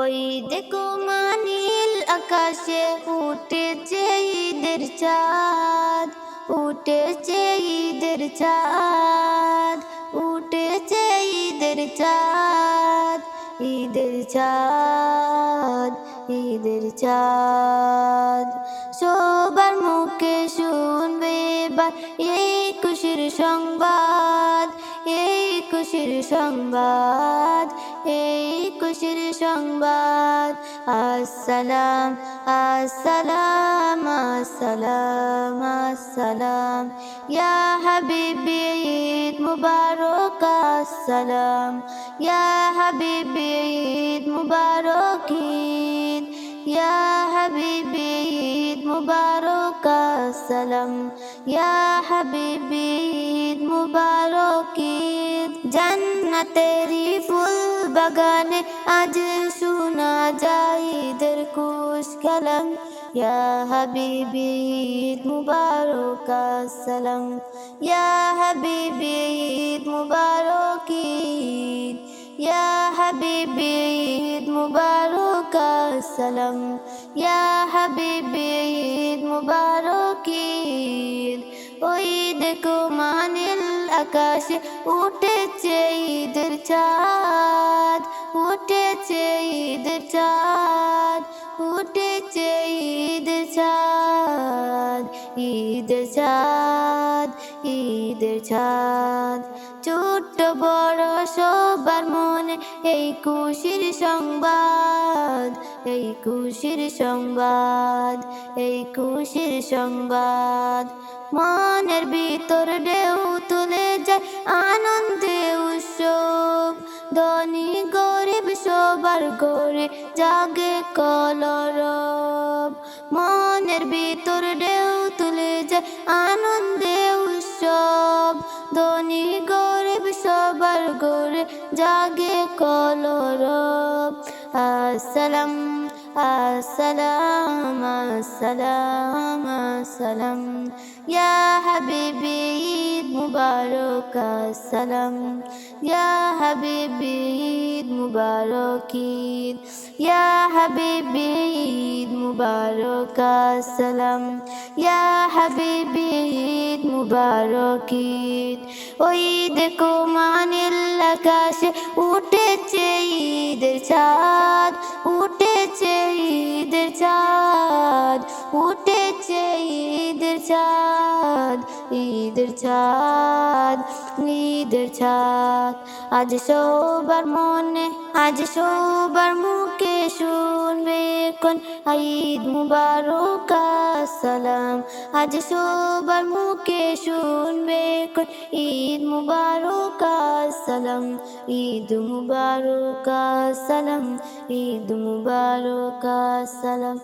ওই দেখো মানিল আকাশে উঠেছে ঈদের চাঁদ, উঠেছে ঈদের চাঁদ, উঠেছে ঈদের চাঁদ ঈদের চাঁদ ঈদের চাঁদ। সবার মুখে শুনবে এবার এই খুশির সংবাদ, এই খুশির সংবাদ এই খুশির সংবাদ। আসসালাম আসসালাম আসসালাম আসসালাম। ইয়া হাবিবি, ঈদ মুবারক, আসসালাম। ইয়া হাবিবি, ঈদ মুবারক, ঈদ। ইয়া হাবিবি, ঈদ মুবারক, আসসালাম। ইয়া হাবিবি, ঈদ মুবারক ঈদ জান্নাতেরি ফুল বাগানে আজ শোনা যায় ঈদের কুশ কালাম। ইয়া হাবিবি ঈদ মুবারক, আসসালাম। ইয়া হাবিবি ঈদ মুবারক, ঈদ। ইয়া হাবিবি ঈদ মুবারক, আসসালাম। ইয়া হাবিবি ঈদ মুবারক, ঈদ। ওই দেখো মানিল আকাশে উঠেছে ঈদের চাঁদ, উঠেছে ঈদের চাঁদ, উঠেছে ঈদের চাঁদ ঈদের চাঁদ ঈদের চাঁদ। ছোট্ট বড় সবার মনে এই খুশির সংবাদ, এই খুশির সংবাদ, এই খুশির সংবাদ। মনের ভিতর ঢেউ তুলে যায় আনন্দে উৎসব, ধনী গরিব সবার ঘরে জাগে কলরব। মনের ভিতর ঢেউ তুলে যায় আনন্দে উৎসব, ধনী গরিব সবার ঘরে জাগে কলরব। আসসালাম আসসালাম আসসালাম আসসালাম। ইয়া হাবিবি মুবারক আসসালাম ইয়া হাবিবি ঈদ মুবারক। ঈদ ইয়া হাবিবি ঈদ মুবারক আসসালাম ইয়া হাবিবি ঈদ মুবারক। ঈদ ওই দেখো মানিল আকাশে উঠেছে ঈদের চাঁদ। উঠেছে ঈদের ঈদের ছাদ ঈদের ছাদ। আজ সবার মনে আজ সবার মুখে শুনবে কোন ঈদ মুবারক সালাম আজ সবার মুখে শুনবে ঈদ মুবারক সালাম ঈদ মুবারক সালাম ঈদ মুবারক সালাম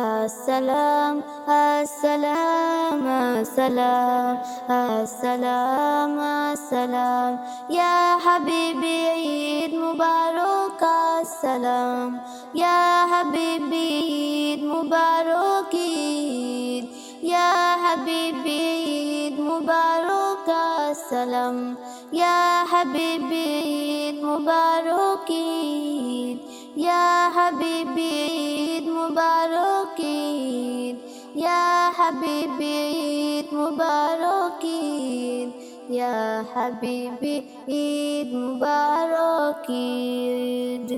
আসসালাম আসসালাম আসসালাম। আসসালাম আসসালাম। ইয়া হাবিবি, ঈদ মুবারক, আসসালাম। ইয়া হাবিবি ঈদ মুবারক ঈদ ইয়া হাবিবি ঈদ মুবারক আসসালাম ইয়া হাবিবি ঈদ মুবারক ঈদ ইয়া হাবিবি ঈদ মুবারক ঈদ ইয়া হাবিবি ঈদ মুবারক ঈদ ইয়া হাবিবি ঈদ মুবারক ঈদ